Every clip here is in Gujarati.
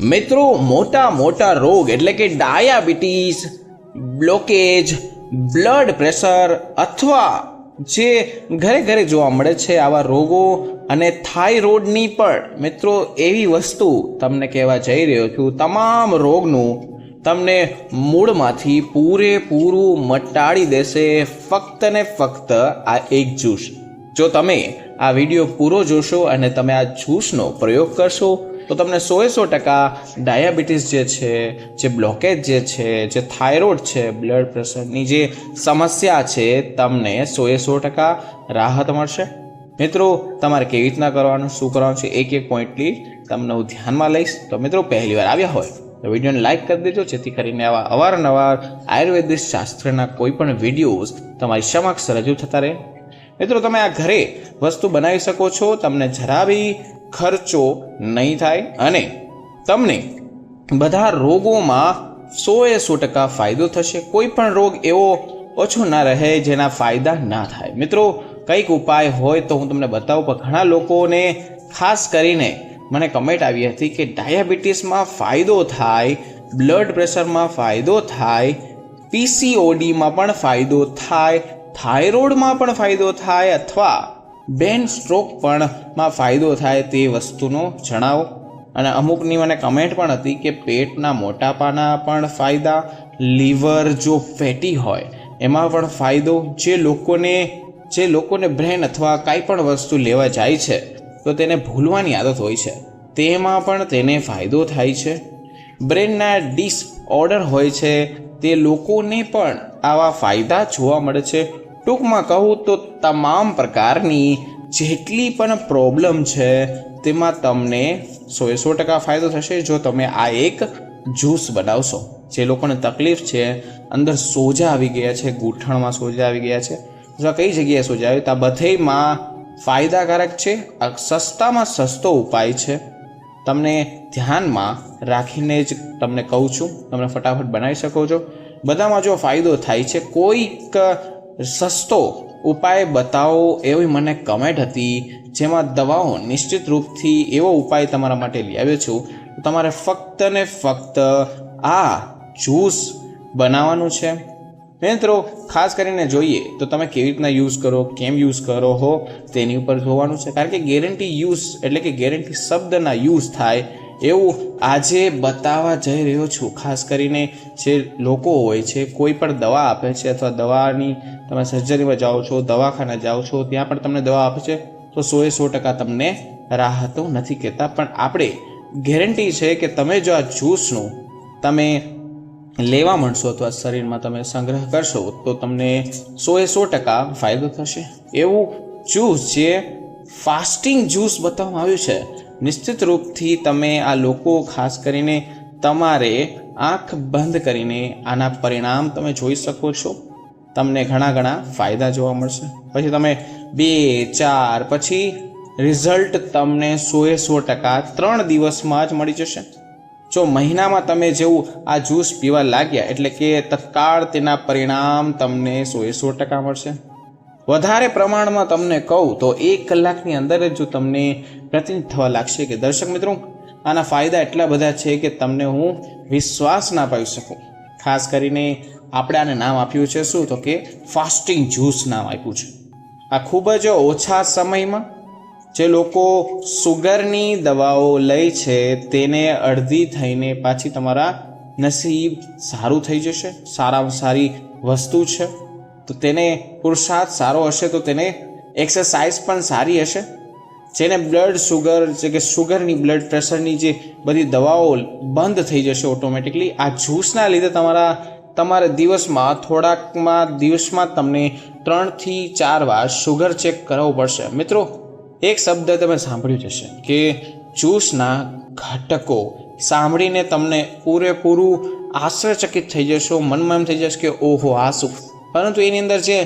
મિત્રો, મોટા મોટા રોગ એટલે કે ડાયાબિટીસ બ્લોકેજ બ્લડ પ્રેશર અથવા જે ઘરે ઘરે જોવા મળે છે આવા રોગો અને થાઇરોઇડની પણ. મિત્રો, એવી વસ્તુ તમને કહેવા જઈ રહ્યો છું, તમામ રોગનું તમને મૂળમાંથી પૂરેપૂરું મટાડી દેશે ફક્ત ને ફક્ત આ એક જ્યુસ જો તમે આ વીડિયો પૂરો જોશો અને તમે આ જ્યુસનો પ્રયોગ કરશો તો તમને સોએ સો ટકા ડાયાબિટીસ જે છે, જે બ્લોકેજ જે છે, જે થાઇરોઇડ છે બ્લડ પ્રેશરની જે સમસ્યા છે, તમને સોએ સો ટકા રાહત મળશે. મિત્રો, તમારે કેવી રીતના કરવાનું, શું કરવાનું છે, એક એક પોઈન્ટલી તમને હું ધ્યાનમાં લઈશ. તો મિત્રો પહેલીવાર આવ્યા હોય, તો વિડીયોને લાઇક કરી દેજો, જેથી કરીને આવા અવારનવાર આયુર્વેદિક શાસ્ત્રના કોઈ પણ વિડીયોઝ તમારી સમક્ષ રજૂ થતા રહે. મિત્રો, તમે આ ઘરે વસ્તુ બનાવી શકો છો, તમને જરા બી ખર્ચો નહીં થાય અને તમને બધા રોગોમાં સોએ સો ટકા ફાયદો થશે. કોઈ પણ રોગ એવો ઓછો ના રહે જેના ફાયદા ના થાય. મિત્રો, કંઈક ઉપાય હોય તો હું તમને બતાવું, પણ ઘણા લોકોને ખાસ કરીને મને કમેન્ટ આવી હતી કે ડાયાબિટીસમાં ફાયદો થાય બ્લડ પ્રેશરમાં ફાયદો થાય પીસીઓડીમાં પણ ફાયદો થાય થાઇરોઇડમાં પણ ફાયદો થાય અથવા બેન સ્ટ્રોક પણ માં ફાયદો થાય તે વસ્તુનો જણાવો. અને અમુકની મને કમેન્ટ પણ હતી કે પેટના મોટાપાના પણ ફાયદા, લીવર જો ફેટી હોય, એમાં પણ ફાયદો જે લોકોને જે લોકોને બ્રેન અથવા કાંઈ પણ વસ્તુ લેવા જાય છે, તો તેને ભૂલવાની આદત હોય છે. તેમાં પણ તેને ફાયદો થાય છે. બ્રેનના ડિસઓર્ડર હોય છે, તે લોકોને પણ આવા ફાયદા જોવા મળે છે. ટૂંકમાં કહું તો તમામ પ્રકારની જેટલી પણ પ્રોબ્લેમ છે, તેમાં તમને સોએ સો ટકા ફાયદો થશે જો તમે આ એક જ્યુસ બનાવશો. જે લોકોને તકલીફ છે, અંદર સોજા આવી ગયા છે ગૂંઠણમાં સોજા આવી ગયા છે. અથવા કઈ જગ્યાએ સોજા આવી, તો આ બધેમાં ફાયદાકારક છે સસ્તામાં સસ્તો ઉપાય છે. તમને ધ્યાનમાં રાખીને જ તમને કહું છું, તમે ફટાફટ બનાવી શકો છો. બધામાં જો ફાયદો થાય છે, કોઈક સસ્તો ઉપાય બતાવો એવી મને કમેન્ટ હતી, જેમાં દવાઓ નિશ્ચિત રૂપથી એવો ઉપાય તમારા માટે લઈ આવ્યો છું. તમારે ફક્ત ને ફક્ત આ જ્યુસ બનાવવાનું છે. મિત્રો, ખાસ કરીને જોઈએ તો તમે કેવી રીતના યુઝ કરો, કેમ યુઝ કરો હો, તેની ઉપર જોવાનું છે. કારણ કે ગેરંટી યુઝ એટલે કે ગેરંટી શબ્દના યુઝ થાય એવું આજે બતાવવા જઈ રહ્યો છું, ખાસ કરીને જે લોકો હોય છે, કોઈ પણ દવા આપે છે અથવા દવાની તમે સર્જરીમાં જાઓ છો, દવાખાને જાઓ છો, ત્યાં પણ તમને દવા આપે છે, તો સોએ સો ટકા તમને રાહતો નથી કહેતા. પણ આપણે ગેરંટી છે કે તમે જો આ જ્યુસનું તમે લેવા માંડશો અથવા શરીરમાં તમે સંગ્રહ કરશો, તો તમને સોએ સો ટકા ફાયદો થશે. એવું જ્યુસ જે ફાસ્ટિંગ જ્યુસ બતાવવામાં આવ્યું છે નિશ્ચિત રૂપથી તમે આ લોકો, ખાસ કરીને તમારે આંખ બંધ કરીને આના પરિણામ તમે જોઈ શકો છો. તમને ઘણા ઘણા ફાયદા જોવા મળશે. પછી તમે બે, ચાર, પછી રિઝલ્ટ તમને સોએ સો ટકા ત્રણ દિવસમાં જ મળી જશે. જો મહિનામાં તમે જેવું આ જ્યુસ પીવા લાગ્યા, એટલે કે તત્કાળ તેના પરિણામ તમને સોએ સો ટકા મળશે. વધારે પ્રમાણમાં તમને કહું તો એક કલાકની અંદર જ જો તમને પ્રતિનિધિ થવા લાગશે કે દર્શક મિત્રો, આના ફાયદા એટલા બધા છે કે તમને હું વિશ્વાસ ના પાવી શકું. ખાસ કરીને આપણે આને નામ આપ્યું છે શું? તો કે ફાસ્ટિંગ જ્યુસ નામ આપ્યું છે. આ ખૂબ જ ઓછા સમયમાં જે લોકો સુગરની દવાઓ લે છે તેને અડધી થઈને પાછી તમારા નસીબ સારું થઈ જશે. સારામાં સારી વસ્તુ છે. તો તેને પુરુષાર્થ સારો હશે તો તેને એક્સરસાઇઝ પણ સારી હશે. જેને બ્લડ સુગર જે કે સુગરની બ્લડ પ્રેશરની જે બધી દવાઓ બંધ થઈ જશે ઓટોમેટિકલી આ જ્યુસના લીધે તમારા, તમારે દિવસમાં થોડાકમાં દિવસમાં તમને ત્રણથી ચાર વાર સુગર ચેક કરાવવું પડશે. મિત્રો, એક શબ્દ તમે સાંભળ્યું જશે કે જ્યુસના ઘટકો સાંભળીને તમને પૂરેપૂરું આશ્ચર્યચકિત થઈ જશો, મનમાં એમ થઈ જશે કે ઓહો, આ શું પરંતુ એની અંદર જે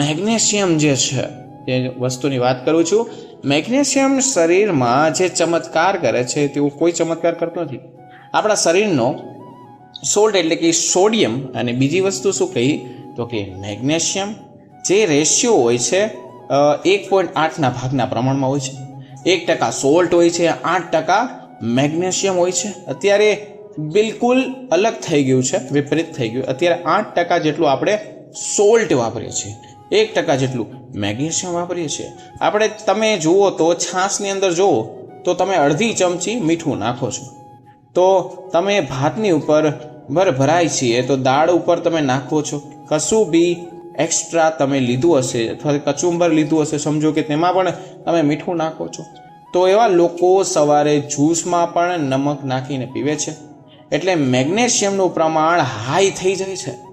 મેગ્નેશિયમ જે છે, એ વસ્તુની વાત કરું છું, મેગ્નેશિયમ શરીરમાં જે ચમત્કાર કરે છે તેવું કોઈ ચમત્કાર કરતો નથી. આપણા શરીરનો સોલ્ટ એટલે કે સોડિયમ અને બીજી વસ્તુ શું કહી? તો કે મેગ્નેશિયમ જે રેશિયો હોય છે એક પોઈન્ટ આઠના ભાગના પ્રમાણમાં હોય છે. એક ટકા સોલ્ટ હોય છે, આઠ ટકા મેગ્નેશિયમ હોય છે. અત્યારે બિલકુલ અલગ થઈ ગયું છે, વિપરીત થઈ ગયું. અત્યારે આઠ ટકા જેટલું આપણે સોલ્ટ વાપરીએ છીએ. એક ટકા જેટલું મેગ્નેશિયમ વાપરીએ છીએ. આપણે તમે જુઓ તો છાશની અંદર જુઓ તો તમે અડધી ચમચી મીઠું નાખો છો. તો તમે ભાતની ઉપર ભર ભરાય છીએ તો દાળ ઉપર તમે નાખો છો. કશું બી એક્સ્ટ્રા તમે લીધું હશે અથવા કચુંબર લીધું હશે, સમજો કે તેમાં પણ તમે મીઠું નાખો છો. તો એવા લોકો સવારે જ્યુસમાં પણ નમક નાખીને પીવે છે. એટલે મેગ્નેશિયમનું પ્રમાણ હાઈ થઈ જાય છે.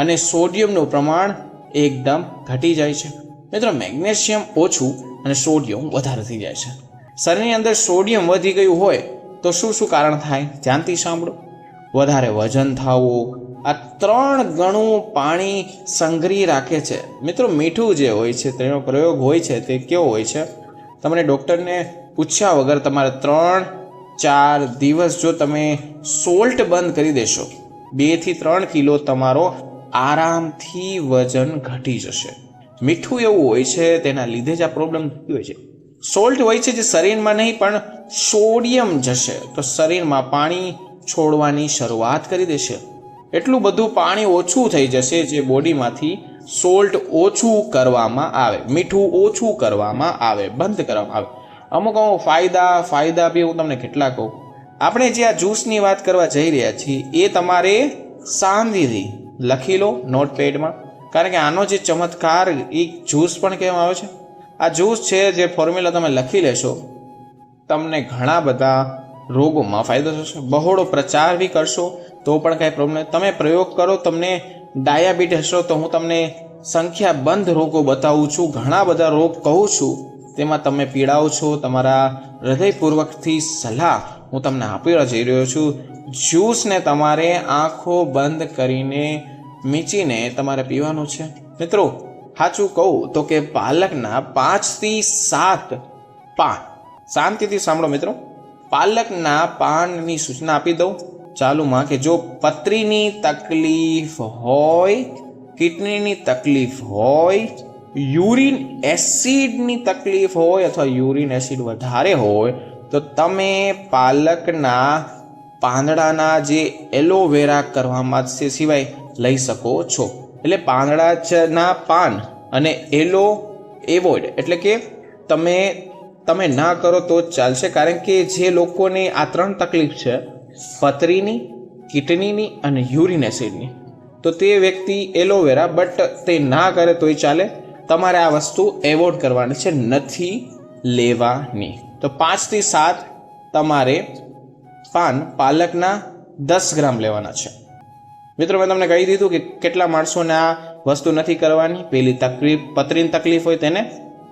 અને સોડિયમનું પ્રમાણ એકદમ ઘટી જાય છે. મિત્રો, મેગ્નેશિયમ ઓછું અને સોડિયમ વધારે થઈ જાય છે. શરીરની અંદર સોડિયમ વધી ગયું હોય તો શું શું કારણ થાય? ધ્યાનથી સાંભળો. વધારે વજન થવું, આ ત્રણ ગણું પાણી સંગ્રહી રાખે છે. મિત્રો, મીઠું જે હોય છે, તેનો પ્રયોગ હોય છે, તે કેવો હોય છે? તમને ડૉક્ટરને પૂછ્યા વગર તમારે ત્રણ, ચાર દિવસ જો તમે સોલ્ટ બંધ કરી દેશો બેથી ત્રણ કિલો તમારો આરામથી વજન ઘટી જશે. મીઠું એવું હોય છે, તેના લીધે જ આ પ્રોબ્લેમ થતી હોય છે. સોલ્ટ હોય છે જે શરીરમાં નહીં, પણ સોડિયમ જશે. તો શરીરમાં પાણી છોડવાની શરૂઆત કરી દેશે. એટલું બધું પાણી ઓછું થઈ જશે જે બોડીમાંથી સોલ્ટ ઓછું કરવામાં આવે. મીઠું ઓછું કરવામાં આવે, બંધ કરવામાં આવે. અમુક અમુક ફાયદા ફાયદા બી હું તમને કેટલા કહું. આપણે જે આ જ્યુસની વાત કરવા જઈ રહ્યા છીએ, એ તમારે શાંતિથી લખી લો નોટપેડમાં. કારણ કે આનો જે ચમત્કાર, એ જ્યુસ પણ કહેવામાં આવે છે. આ જ્યુસ છે જે ફોર્મ્યુલા તમે લખી લેશો, તમને ઘણા બધા રોગોમાં ફાયદો થશે. બહોળો પ્રચાર બી કરશો, તો પણ કાંઈ પ્રોબ્લેમ તમે પ્રયોગ કરો, તમને ડાયાબિટીસ હશો, તો હું તમને સંખ્યાબંધ રોગો બતાવું છું. ઘણા બધા રોગ કહું છું, તેમાં તમે પીડાઓ છો, તમારા હૃદયપૂર્વકથી સલાહ હું તમને આપી જઈ રહ્યો છું. જ્યુસને તમારે આંખો બંધ કરીને મીચીને તમારે પીવાનું છે. મિત્રો, સાચું કહું તો કે પાલકના પાંચથી સાત પાન. શાંતિથી સાંભળો મિત્રો. પાલકના પાનની સૂચના આપી દઉં. ચાલુમાં કે જો પથરીની તકલીફ હોય, કિડનીની તકલીફ હોય, યુરિન એસિડની તકલીફ હોય અથવા યુરિન એસિડ વધારે હોય તો તમે પાલકના પાંદડાના જે એલોવેરા કરવામાં છે સિવાય લઈ શકો છો. એટલે પાંદડાના પાન અને એલો એવોઇડ એટલે કે તમે તમે ના કરો તો ચાલશે. કારણ કે જે લોકોને આ ત્રણ તકલીફ છે, પથરીની, કિડનીની અને યુરિન એસિડની, તો તે વ્યક્તિ એલોવેરા બટ તે ના કરે તોય ચાલે. તમારે આ વસ્તુ એવોર્ડ કરવાની છે, નથી લેવાની. તો પાંચથી સાત તમારે પાન પાલકના દસ ગ્રામ લેવાના છે. મિત્રો, મેં તમને કહી દીધું કે કેટલા માણસોને આ વસ્તુ નથી કરવાની. પેલી તકલીફ પથરીની તકલીફ હોય તેને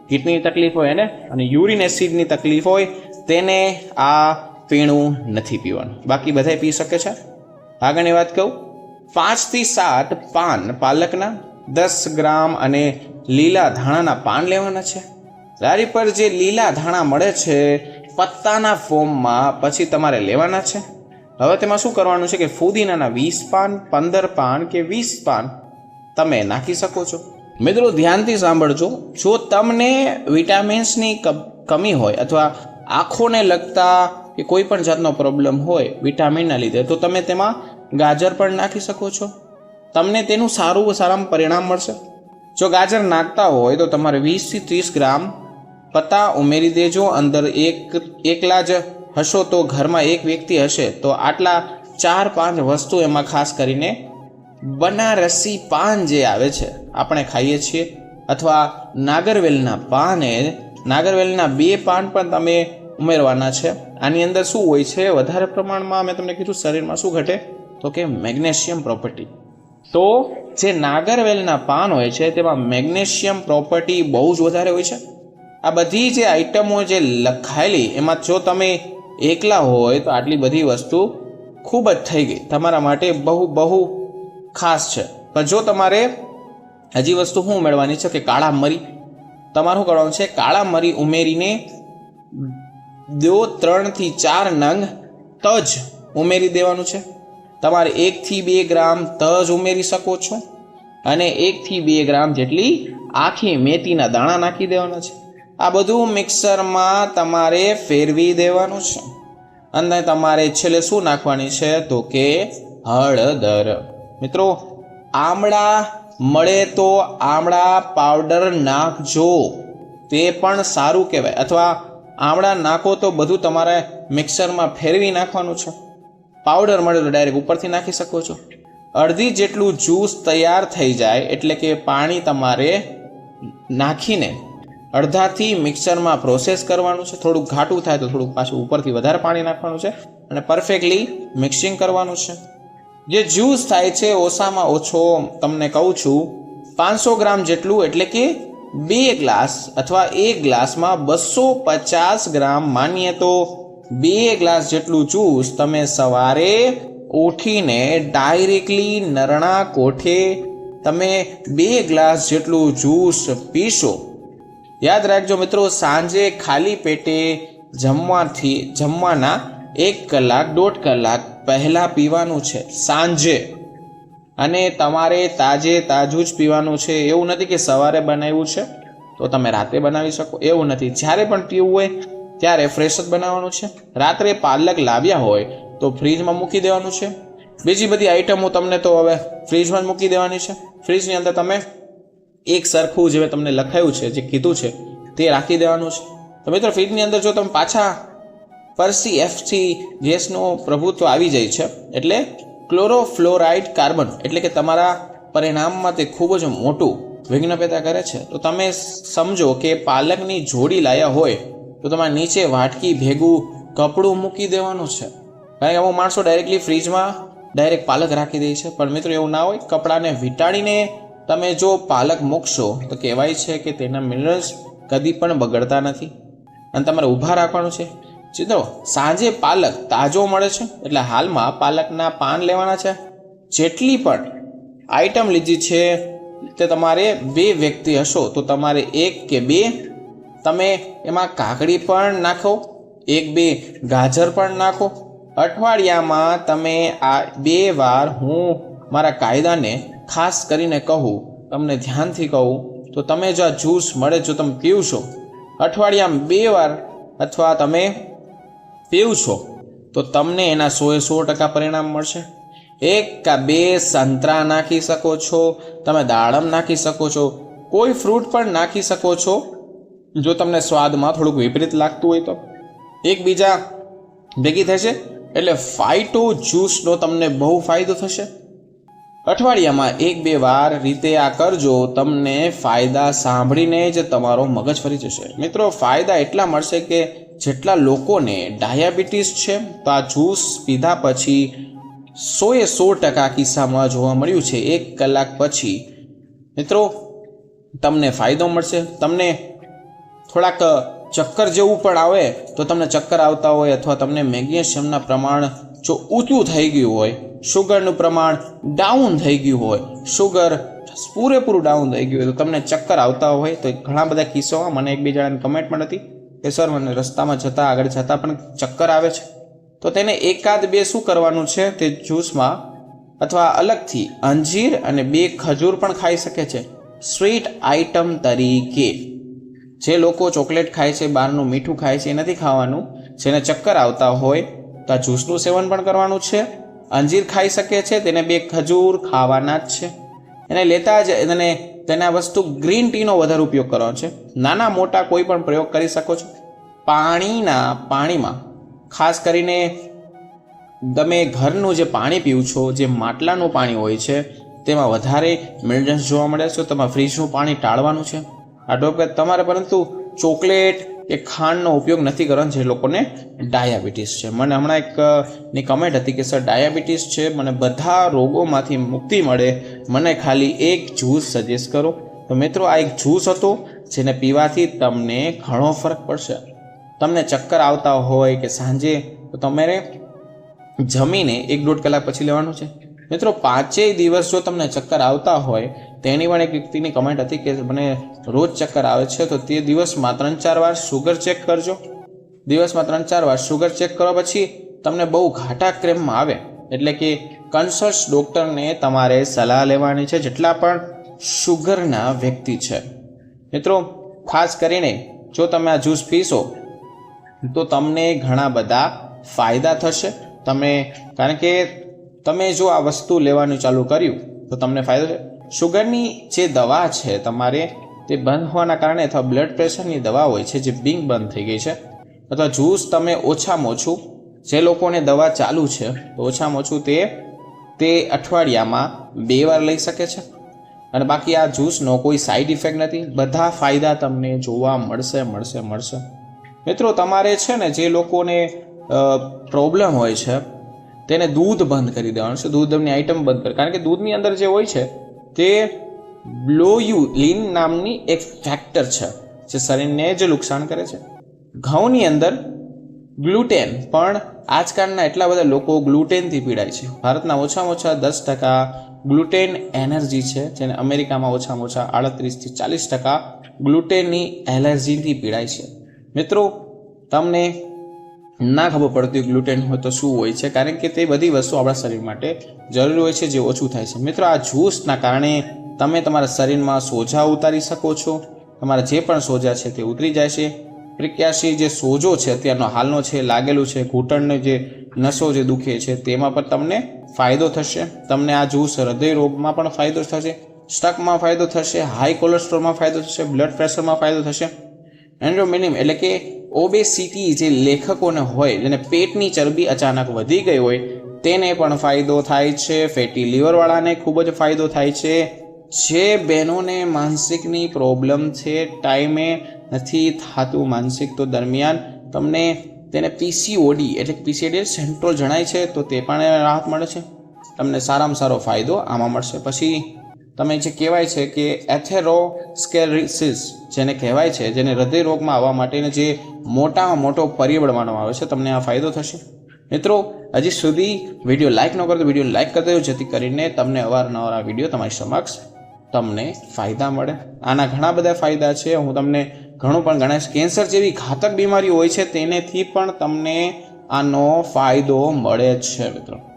કિડની તકલીફ હોય એને અને યુરિન એસિડની તકલીફ હોય તેને આ પીણું નથી પીવાનું. બાકી બધાય પી શકે છે. આગળની વાત કહું. પાંચથી સાત પાન પાલકના દસ ગ્રામ અને લીલા ધાણાના પાન લેવાના છે. લારી પર જે લીલા ધાણા મળે છે, પત્તાના ફોર્મમાં પછી તમારે લેવાના છે. હવે તેમાં શું કરવાનું છે કે ફુદીનાના વીસ પાન, પંદર પાન કે વીસ પાન તમે નાખી શકો છો. મિત્રો ધ્યાનથી સાંભળજો, જો તમને વિટામિન્સની કમી હોય અથવા આંખોને લગતા કે કોઈ પણ જાતનો પ્રોબ્લેમ હોય વિટામિનના લીધે, તો તમે તેમાં ગાજર પણ નાખી શકો છો. તમને તેનું સારું સારામાં પરિણામ મળશે. જો ગાજર નાખતા હોય તો તમારે વીસથી ત્રીસ ગ્રામ પત્તા ઉમેરી દેજો, અંદર એક, એકલા જ હશો તો ઘરમાં એક વ્યક્તિ હશે. તો આટલા ચાર પાંચ વસ્તુ એમાં ખાસ કરીને બનારસી પાન જે આવે છે, આપણે ખાઈએ છીએ, અથવા નાગરવેલના પાને નાગરવેલના બે પાન પણ તમે ઉમેરવાના છે. આની અંદર શું હોય છે, વધારે પ્રમાણમાં મેં તમને કીધું શરીરમાં શું ઘટે? તો કે મેગ્નેશિયમ પ્રોપર્ટી. તો જે નાગરવેલના પાન હોય છે, તેમાં મેગ્નેશિયમ પ્રોપર્ટી બહુ જ વધારે હોય છે. આ બધી જે આઈટમો જે લખાયેલી, એમાં જો તમે એકલા હોય તો આટલી બધી વસ્તુ ખૂબ જ થઈ ગઈ. તમારા માટે બહુ બહુ ખાસ છે. પણ જો તમારે હજી વસ્તુ શું ઉમેરવાની છે કે કાળા મરી? તમારું કરવાનું છે કાળા મરી ઉમેરીને દો, ત્રણથી ચાર નંગ તજ ઉમેરી દેવાનું છે. તમારે એકથી બે ગ્રામ તજ ઉમેરી શકો છો અને એકથી બે ગ્રામ જેટલી આખી મેથીના દાણા નાખી દેવાના છે. આ બધું મિક્સરમાં તમારે ફેરવી દેવાનું છે. અને તમારે છેલ્લે શું નાખવાની છે? તો કે હળદર. મિત્રો, આમળા મળે તો આમળા પાવડર નાખજો. તે પણ સારું કહેવાય. અથવા આમળા નાખો તો બધું તમારે મિક્સરમાં ફેરવી નાખવાનું છે. પાવડર મળે તો ડાયરેક્ટ ઉપરથી નાખી શકો છો. અડધી જેટલું જ્યુસ તૈયાર થઈ જાય એટલે કે પાણી તમારે નાખીને અડધાથી મિક્સરમાં પ્રોસેસ કરવાનું છે. થોડુંક ઘાટું થાય તો થોડુંક પાછું ઉપરથી વધારે પાણી નાખવાનું છે અને પરફેક્ટલી મિક્સિંગ કરવાનું છે. જે જ્યુસ થાય છે ઓછામાં ઓછો તમને કહું છું, પાંચસો ગ્રામ જેટલું એટલે કે બે ગ્લાસ અથવા એક ગ્લાસમાં બસો પચાસ ગ્રામ માનીએ તો બે ગ્લાસ જેટલું જ્યુસ તમે સવારે ઉઠીને ડાયરેક્ટલી નરણા કોઠે તમે બે ગ્લાસ જેટલું જ્યુસ પીશો. યાદ રાખજો મિત્રો, સાંજે ખાલી પેટે જમવાથી, જમવાના એક કલાક, દોઢ કલાક પહેલાં પીવાનું છે, સાંજે. અને તમારે તાજે તાજું જ પીવાનું છે. એવું નથી કે સવારે બનાવ્યું છે, તો તમે રાતે બનાવી શકો. એવું નથી. જ્યારે પણ પીવું હોય, ત્યારે ફ્રેશ જ બનાવવાનું છે. રાત્રે પાલક લાવ્યા હોય, તો ફ્રીજમાં મૂકી દેવાનું છે. બીજી બધી આઈટમો તમને તો હવે ફ્રીજમાં જ મૂકી દેવાની છે. ફ્રીજની અંદર તમે એક સરખું જે મેં તમને લખાયું છે, જે કીધું છે, તે રાખી દેવાનું છે. તો મિત્રો, ફીડની અંદર જો તમે પાછા પરસી એફથી ગેસનું પ્રભુત્વ આવી જાય છે, એટલે ક્લોરોફ્લોરાઇડ કાર્બન, એટલે કે તમારા પરિણામમાં તે ખૂબ જ મોટું વિઘ્ન પેદા કરે છે. તો તમે સમજો કે પાલકની જોડી લાયા હોય, તો તમારે નીચે વાટકી ભેગું કપડું મૂકી દેવાનું છે. કારણ કે અમુક માણસો ડાયરેક્ટલી ફ્રીજમાં ડાયરેક્ટ પાલક રાખી દે છે. પણ મિત્રો, એવું ના હોય, કપડાને વીંટાળીને તમે જો પાલક મૂકશો, તો કહેવાય છે કે તેના મિનરલ્સ કદી પણ બગડતા નથી. અને તમારે ઊભા રાખવાનું છે. ચિત્રો, સાંજે પાલક તાજો મળે છે, એટલે હાલમાં પાલકના પાન લેવાના છે. જેટલી પણ આઈટમ લીધી છે, તે તમારે બે વ્યક્તિ હશો, તો તમારે એક કે બે. તમે એમાં કાકડી પણ નાખો, એક બે ગાજર પણ નાખો. અઠવાડિયામાં તમે આ બે વાર હું મારા કાયદાને ખાસ કરીને કહું, તમને ધ્યાનથી કહું, તો તમે જો આ જ્યુસ મળે જો તમે પીવશો. અઠવાડિયામાં બે વાર અથવા તમે પીવશો, તો તમને એના સોએ સો ટકા પરિણામ મળશે. એક કા બે સંતરા નાખી શકો છો, તમે દાડમ નાખી શકો છો, કોઈ ફ્રૂટ પણ નાખી શકો છો, જો તમને સ્વાદમાં થોડુંક વિપરીત લાગતું હોય તો. એકબીજા ભેગી થશે, એટલે ફાઇટો જ્યુસનો તમને બહુ ફાયદો થશે. અઠવાડિયામાં એક બે વાર રીતે આ કરજો, તમને ફાયદા સાંભળીને જ તમારો મગજ ફરી જશે. મિત્રો, ફાયદા એટલા મળશે કે જેટલા લોકોને ડાયાબિટીસ છે, તો આ જ્યુસ પીધા પછી સોએ સો ટકા કિસ્સામાં જોવા મળ્યું છે, એક કલાક પછી. મિત્રો, તમને ફાયદો મળશે. તમને થોડાક ચક્કર જેવું પણ આવે, તો તમને ચક્કર આવતા હોય અથવા તમને મેગ્નેશિયમના પ્રમાણ જો ઊંચું થઈ ગયું હોય શુગરનું પ્રમાણ ડાઉન થઈ ગયું હોય. શુગર પૂરેપૂરું ડાઉન થઈ ગયું હોય તો તમને ચક્કર આવતા હોય તો ઘણા બધા કિસ્સામાં મને એક બે જણાની કમેન્ટ પણ હતી કે, સર, મને રસ્તામાં જતાં આગળ જતાં પણ ચક્કર આવે છે. તો તેને એકાદ બે શું કરવાનું છે? તે જ્યુસમાં અથવા અલગથી અંજીર અને બે ખજૂર પણ ખાઈ શકે છે. સ્વીટ આઇટમ તરીકે. જે લોકો ચોકલેટ ખાય છે, બહારનું મીઠું ખાય છે, એ નથી ખાવાનું. જેને ચક્કર આવતા હોય તો આ જ્યુસનું સેવન પણ કરવાનું છે. અંજીર ખાઈ શકે છે, તેને બે ખજૂર ખાવાના જ છે. એને લેતા જ એને તેના વસ્તુ ગ્રીન ટીનો વધારે ઉપયોગ કરવાનો છે. નાના મોટા કોઈ પણ પ્રયોગ કરી શકો છો. પાણીના, પાણીમાં, ખાસ કરીને તમે ઘરનું જે પાણી પીવું છો, જે માટલાનું પાણી હોય છે, તેમાં વધારે મિનરલ્સ જોવા મળે છે. તમારે ફ્રીજનું પાણી ટાળવાનું છે. આ ડોક્ટર તમારે પરંતુ ચોકલેટ કે ખાંડનો ઉપયોગ નથી કરવાનો જે લોકોને ડાયાબિટીસ છે. મને હમણાં એક ની કમેન્ટ હતી કે, સર, ડાયાબિટીસ છે, મને બધા રોગોમાંથી મુક્તિ મળે. મને ખાલી એક જ્યુસ સજેસ્ટ કરો. તો મિત્રો, આ એક જ્યુસ હતો જેને પીવાથી તમને ઘણો ફરક પડશે. તમને ચક્કર આવતા હોય કે સાંજે, તો તમારે જમીને એક દોઢ કલાક પછી લેવાનું છે. મિત્રો, પાંચેય દિવસ જો તમને ચક્કર આવતા હોય તેની પણ એક વ્યક્તિની કમેન્ટ હતી કે મને રોજ ચક્કર આવે છે, તો તે દિવસમાં ત્રણ ચાર વાર સુગર ચેક કરજો. દિવસમાં ત્રણ ચાર વાર સુગર ચેક કરો પછી તમને બહુ ઘાટા ક્રેમમાં આવે. એટલે કે કન્સર્સ ડૉક્ટરને તમારે સલાહ લેવાની છે, જેટલા પણ શુગરના વ્યક્તિ છે. મિત્રો, ખાસ કરીને જો તમે આ જ્યુસ પીશો, તો તમને ઘણા બધા ફાયદા થશે. તમે, કારણ કે તમે જો આ વસ્તુ લેવાનું ચાલુ કર્યું, તો તમને ફાયદો છે શુગરની જે દવા છે તમારે તે બંધ હોવાના કારણે અથવા બ્લડ પ્રેશરની દવા હોય છે જે બિંગ બંધ થઈ ગઈ છે, અથવા જ્યુસ તમે ઓછામાં ઓછું જે લોકોને દવા ચાલુ છે તો ઓછામાં ઓછું તે તે અઠવાડિયામાં બે વાર લઈ શકે છે. અને બાકી આ જ્યુસનો કોઈ સાઈડ ઇફેક્ટ નથી. બધા ફાયદા તમને જોવા મળશે મળશે મળશે. મિત્રો, તમારે છે ને જે લોકોને પ્રોબ્લેમ હોય છે, તેને દૂધ બંધ કરી દેવાનું છે. દૂધની આઈટમ બંધ કરી, કારણ કે દૂધની અંદર જે હોય છે તે બ્લોયુલિન નામની એક ફેક્ટર છે, જે શરીરને જ નુકસાન કરે છે. ઘઉંની અંદર ગ્લુટેન, પણ આજકાલના એટલા બધા લોકો ગ્લુટેનથી પીડાય છે. ભારતના ઓછામાં ઓછા દસ ટકા ગ્લુટેન એનર્જી છે, જેને અમેરિકામાં ઓછામાં ઓછા આડત્રીસથી ચાલીસ ટકા ગ્લુટેનની એલર્જીથી પીડાય છે. મિત્રો, તમને ના ખબર પડતી ગ્લુટેન હોય તો શું હોય છે, કારણ કે તે બધી વસ્તુ આપણા શરીર માટે જરૂરી હોય છે, જે ઓછું થાય છે. મિત્રો, આ જ્યુસના કારણે તમે તમારા શરીરમાં સોજા ઉતારી શકો છો. તમારા જે પણ સોજા છે તે ઉતરી જાય છે. પ્રિક્યાસી જે સોજો છે, અત્યારનો હાલનો છે, લાગેલું છે, ઘૂંટણને જે નસો જે દુખે છે, તેમાં પણ તમને ફાયદો થશે. તમને આ જ્યુસ હૃદય રોગમાં પણ ફાયદો થશે, સ્ટકમાં ફાયદો થશે, હાઈ કોલેસ્ટ્રોલમાં ફાયદો થશે, બ્લડ પ્રેશરમાં ફાયદો થશે. એન્ડ્રોમિનિમ એટલે કે ઓબેસિટી જે લેખકોને હોય, જેને પેટની ચરબી અચાનક વધી ગઈ હોય, તેને પણ ફાયદો થાય છે. ફેટી લીવરવાળાને ખૂબ જ ફાયદો થાય છે. જે બહેનોને માનસિકની પ્રોબ્લેમ છે, ટાઈમે નથી થતું માનસિક, તો દરમિયાન તમને તેને પીસીઓડી એટલે પીસીઓડી સેન્ટ્રોલ જણાય છે, તો તે પણ રાહત મળે છે. તમને સારામાં સારો ફાયદો આમાં મળશે. પછી તમે જે કહેવાય છે કે એથેરોસ્કેરિસિસ જેને કહેવાય છે, જેને હૃદય રોગમાં આવવા માટેનો જે મોટામાં મોટો પરિબળ માનવામાં આવે છે, તમને આ ફાયદો થશે. મિત્રો, હજી સુધી વીડિયો લાઇક ન કરો તો વીડિયો લાઇક કરી દેજો, જેથી કરીને તમને અવારનવાર આ વીડિયો તમારી સમક્ષ તમને ફાયદા મળે. આના ઘણા બધા ફાયદા છે. હું તમને ઘણું પણ ગણાવીશ. કેન્સર જેવી ઘાતક બીમારી હોય છે, તેનેથી પણ તમને આનો ફાયદો મળે છે, મિત્રો.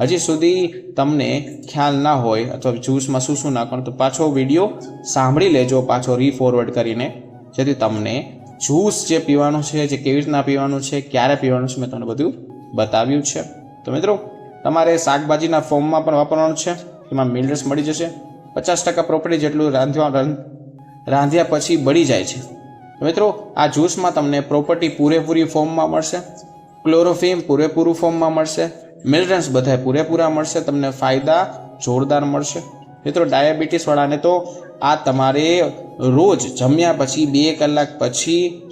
હજી સુધી તમને ખ્યાલ ના હોય અથવા જ્યુસમાં શું શું નાખવાનું, તો પાછો વીડિયો સાંભળી લેજો, પાછો રીફોરવર્ડ કરીને, જેથી તમને જ્યુસ જે પીવાનું છે, જે કેવી રીતના પીવાનું છે, ક્યારે પીવાનું છે, મેં તમને બધું બતાવ્યું છે. તો મિત્રો, તમારે શાકભાજીના ફોર્મમાં પણ વાપરવાનું છે, એમાં મિનરલ્સ મળી જશે. પચાસ ટકા પ્રોપર્ટી જેટલું રાંધવા, રાંધ- રાંધ્યા પછી બળી જાય છે. મિત્રો, આ જ્યુસમાં તમને પ્રોપર્ટી પૂરેપૂરી ફોર્મમાં મળશે. ક્લોરોફિમ પૂરેપૂરું ફોર્મમાં મળશે. મિનરલ્સ બધા પૂરેપૂરા મળશે, તમને ફાયદા જોરદાર મળશે. મિત્રો ડાયાબિટીસવાળાને તો આ તમારે રોજ જમ્યા પછી, બે કલાક પછી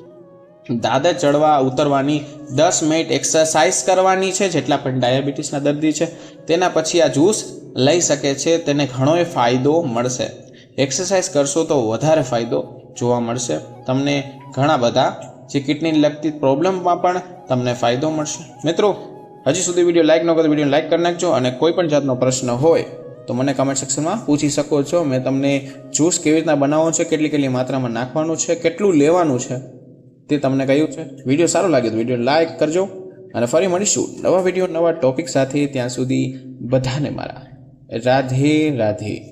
દાદર ચડવા ઉતરવાની દસ મિનિટ એક્સરસાઇઝ કરવાની છે, જેટલા પણ ડાયાબિટીસના દર્દી છે, તેના પછી આ જ્યુસ લઈ શકે છે, તેને ઘણોય ફાયદો મળશે. એક્સરસાઇઝ કરશો તો વધારે ફાયદો જોવા મળશે. તમને ઘણા બધા જે કિડનીને લગતી પ્રોબ્લેમમાં પણ તમને ફાયદો મળશે. મિત્રો હજી સુધી વીડિયો લાઇક ન કરો વીડિયો લાઇક કરી નાખજો અને કોઈ પણ જાતનો પ્રશ્ન હોય તો મને કમેન્ટ સેક્શનમાં પૂછી શકો છો. મેં તમને જ્યુસ કેવી રીતના બનાવવો છે, કેટલી કેટલી માત્રામાં નાખવાનું છે, કેટલું લેવાનું છે તે તમને કહ્યું છે. વીડિયો સારો લાગે તો વીડિયો લાઇક કરજો અને ફરી મળીશું નવા વીડિયો, નવા ટોપિક સાથે. ત્યાં સુધી બધાને મારા. રાધે રાધે.